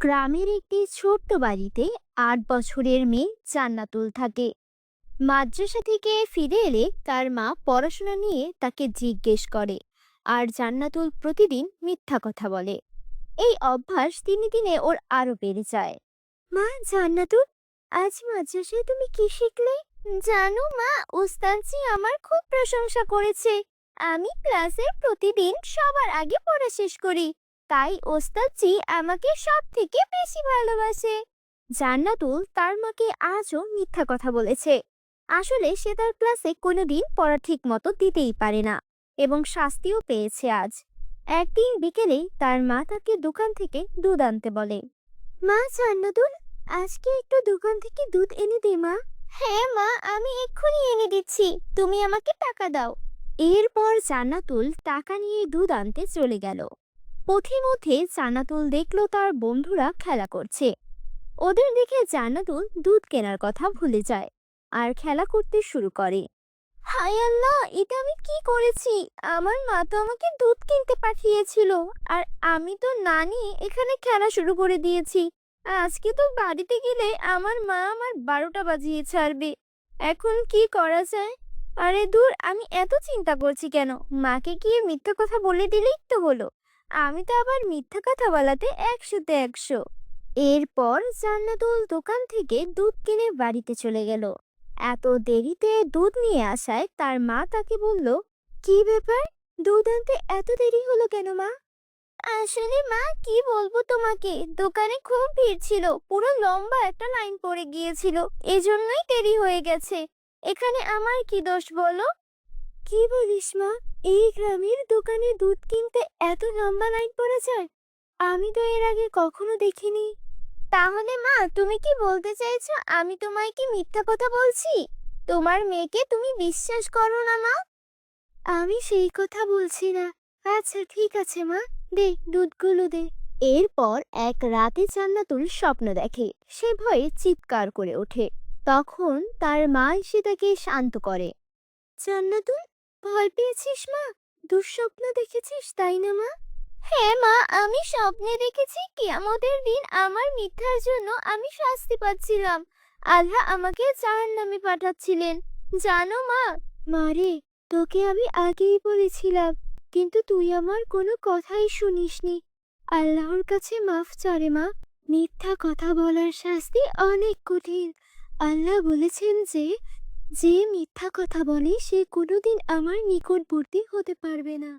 গ্রামের একটি ছোট্ট বাড়িতে আট বছরের মেয়ে জান্নাতুল থাকে। মাদ্রাসা থেকে ফিরে এলে তার মা পড়াশোনা নিয়ে তাকে জিজ্ঞেস করে আর জান্নাতুল প্রতিদিন মিথ্যা কথা বলে। এই অভ্যাস দিনে দিনে ওর আরও বেড়ে যায়। মা, জান্নাতুল, আজ মাদ্রাসায় তুমি কি শিখলে? জানো মা ওস্তাদজি আমার খুব প্রশংসা করেছে। আমি ক্লাসে প্রতিদিন সবার আগে পড়া শেষ করি। তাই ওস্তাদজি আমাকে সব থেকে বেশি ভালোবাসে। জান্নাতুল তার মাকে আজও মিথ্যা কথা বলেছে। আসলে সে তার ক্লাসে কোনোদিন পড়া ঠিক মতো দিতেই পারে না এবং শাস্তিও পেয়েছে আজ। একদিন বিকেলে তার মা তাকে দোকান থেকে দুধ আনতে বলে, মা জান্নাতুল, আজকে একটু দোকান থেকে দুধ এনে দে মা। হ্যাঁ মা, আমি এক্ষুনি এনে দিচ্ছি, তুমি আমাকে টাকা দাও। এরপর জান্নাতুল টাকা নিয়ে দুধ আনতে চলে গেল। পথিমধ্যে জান্নাতুল দেখল তার বন্ধুরা খেলা করছে। ওদের দেখে জান্নাতুল দুধ কেনার কথা ভুলে যায় আর খেলা করতে শুরু করে। হায় আল্লাহ, এটা আমি কি করেছি? আমার মা তো আমাকে দুধ কিনতে পাঠিয়েছিল আর আমি তো না নিয়ে এখানে খেলা শুরু করে দিয়েছি। আজকে তো বাড়িতে গেলে আমার মা আমার বারোটা বাজিয়ে ছাড়বে। এখন কি করা যায়? আরে দূর আমি এত চিন্তা করছি কেন? মাকে গিয়ে মিথ্যা কথা বলে দিলেই তো হলো? আমি তো আবার মিথ্যা কথা বলাতে একশোতে একশো। এরপর জান্নাতুল দোকান থেকে দুধ কিনে বাড়িতে চলে গেল। এত দেরিতে দুধ নিয়ে আসায় তার মা তাকে বলল, কি ব্যাপার? দুধ আনতে এত দেরি হলো কেন মা? আসলে মা, কি বলব তোমাকে? দোকানে খুব ভিড় ছিল, পুরো লম্বা একটা লাইন পড়ে গিয়েছিল, এজন্যই দেরি হয়ে গেছে। এখানে আমার কি দোষ বলো? কি বলিস মা? এই গ্রামের দোকানে দুধ কিনতে এত লম্বা লাইন পড়ে যায়। আমি তো এর আগে কখনো দেখিনি। তাহলে মা, তুমি কি বলতে চাইছো আমি তোমায় কি মিথ্যা কথা বলছি? তোমার মেয়েকে তুমি বিশ্বাস করো না মা? আমি সেই কথা বলছি না। আচ্ছা ঠিক আছে মা। দে, দুধগুলো দে। এরপর এক রাতে জান্নাতুল স্বপ্ন দেখে। সে ভয়ে চিৎকার করে ওঠে। তখন তার মা এসে তাকে শান্ত করে। জান্নাতুল ভয় পেয়েছিস মা? দুঃস্বপ্ন দেখেছিস, তাই না মা? হ্যাঁ মা, আমি স্বপ্নে দেখেছি কিয়ামতের দিন আমার মিথ্যার জন্য আমি শাস্তি পাচ্ছিলাম। আল্লাহ আমাকে জাহান্নামে পাঠাচ্ছিলেন। জানো মা? মারে তোকে আমি আগেই বলেছিলাম, কিন্তু তুই আমার কোনো কথাই শুনিসনি। আল্লাহর কাছে মাফ চারে মা। মিথ্যা কথা বলার শাস্তি অনেক কঠিন। আল্লাহ বলেছেন যে যে মিথ্যা কথা বলে সে কোনোদিন আমার নিকটবর্তী হতে পারবে না।